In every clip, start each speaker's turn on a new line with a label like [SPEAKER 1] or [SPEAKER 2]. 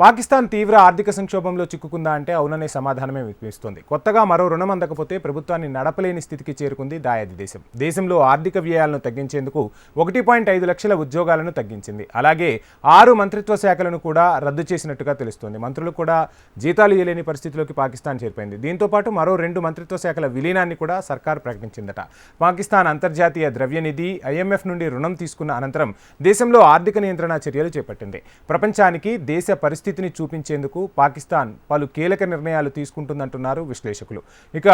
[SPEAKER 1] పాకిస్తాన్ తీవ్ర ఆర్థిక సంక్షోభంలో చిక్కుకుందా అంటే అవుననే సమాధానమే వినిపిస్తోంది కొత్తగా మరో రుణం అందకపోతే ప్రభుత్వాన్ని నడపలేని స్థితికి చేరుకుంది దాయాది దేశం. దేశంలో ఆర్థిక వ్యయాలను తగ్గించేందుకు ఒకటి పాయింట్ ఐదు లక్షల ఉద్యోగాలను తగ్గించింది. అలాగే ఆరు మంత్రిత్వ శాఖలను కూడా రద్దు చేసినట్టుగా తెలుస్తోంది. మంత్రులు కూడా జీతాలు ఇవ్వలేని పరిస్థితిలోకి పాకిస్తాన్ చేరిపోయింది. దీంతో పాటు మరో రెండు మంత్రిత్వ శాఖల విలీనాన్ని కూడా సర్కార్ ప్రకటించిందట. పాకిస్తాన్ అంతర్జాతీయ ద్రవ్యనిధి ఐఎంఎఫ్ నుండి రుణం తీసుకున్న అనంతరం దేశంలో ఆర్థిక నియంత్రణ చర్యలు చేపట్టింది. ప్రపంచానికి దేశ పరిస్థితి పరిస్థితిని చూపించేందుకు పాకిస్తాన్ పలు కీలక నిర్ణయాలు తీసుకుంటుందంటున్నారు విశ్లేషకులు. ఇక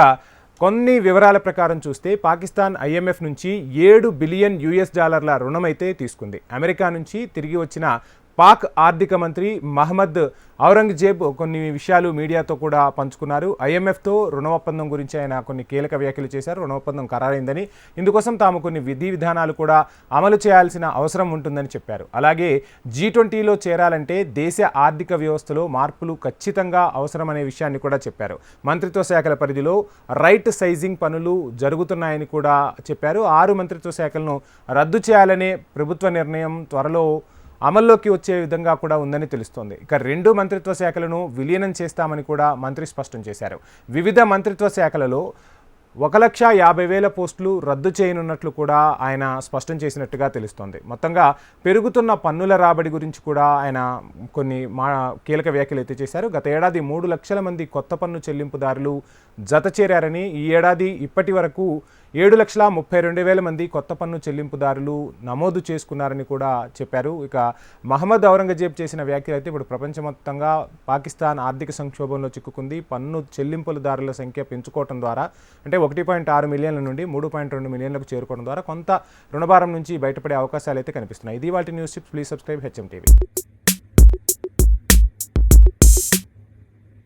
[SPEAKER 1] కొన్ని వివరాల ప్రకారం చూస్తే పాకిస్తాన్ ఐఎంఎఫ్ నుంచి ఏడు బిలియన్ యుఎస్ డాలర్ల రుణమైతే తీసుకుంది. అమెరికా నుంచి తిరిగి వచ్చిన పాక్ ఆర్థిక మంత్రి మహమ్మద్ ఔరంగజేబ్ కొన్ని విషయాలు మీడియాతో కూడా పంచుకున్నారు. ఐఎంఎఫ్తో రుణ ఒప్పందం గురించి ఆయన కొన్ని కీలక వ్యాఖ్యలు చేశారు. రుణ ఒప్పందం ఖరారైందని. ఇందుకోసం తాము కొన్ని విధి విధానాలు కూడా అమలు చేయాల్సిన అవసరం ఉంటుందని చెప్పారు. అలాగే జీ ట్వంటీలో చేరాలంటే దేశ ఆర్థిక వ్యవస్థలో మార్పులు ఖచ్చితంగా అవసరమనే విషయాన్ని కూడా చెప్పారు. మంత్రిత్వ శాఖల పరిధిలో రైట్ సైజింగ్ పనులు జరుగుతున్నాయని కూడా చెప్పారు. ఆరు మంత్రిత్వ శాఖలను రద్దు చేయాలనే ప్రభుత్వ నిర్ణయం త్వరలో అమల్లోకి వచ్చే విధంగా కూడా ఉందని తెలుస్తోంది. ఇక రెండు మంత్రిత్వ శాఖలను విలీనం చేస్తామని కూడా మంత్రి స్పష్టం చేశారు. వివిధ మంత్రిత్వ శాఖలలో ఒక లక్ష యాభై వేల పోస్టులు రద్దు చేయనున్నట్లు కూడా ఆయన స్పష్టం చేసినట్టుగా తెలుస్తోంది. మొత్తంగా పెరుగుతున్న పన్నుల రాబడి గురించి కూడా ఆయన కొన్ని మా కీలక వ్యాఖ్యలు అయితే చేశారు. గత ఏడాది మూడు లక్షల మంది కొత్త పన్ను చెల్లింపుదారులు జత చేరారని ఈ ఏడాది ఇప్పటి వరకు ఏడు లక్షల ముప్పై రెండు వేల మంది కొత్త పన్ను చెల్లింపుదారులు నమోదు చేసుకున్నారని కూడా చెప్పారు. ఇక మహమ్మద్ ఔరంగజేబ్ చేసిన వ్యాఖ్యలు అయితే ఇప్పుడు ప్రపంచమొత్తంగా పాకిస్తాన్ ఆర్థిక సంక్షోభంలో చిక్కుకుంది. పన్ను చెల్లింపులదారుల సంఖ్య పెంచుకోవడం ద్వారా అంటే ఒకటి పాయింట్ ఆరు మిలియన్ల నుండి మూడు పాయింట్ రెండు మిలియన్లకు చేరుకోవడం ద్వారా కొంత రుణభారం నుంచి బయటపడే అవకాశాలు అయితే కనిపిస్తున్నాయి. ఇది వాటి news chips please subscribe HM TV.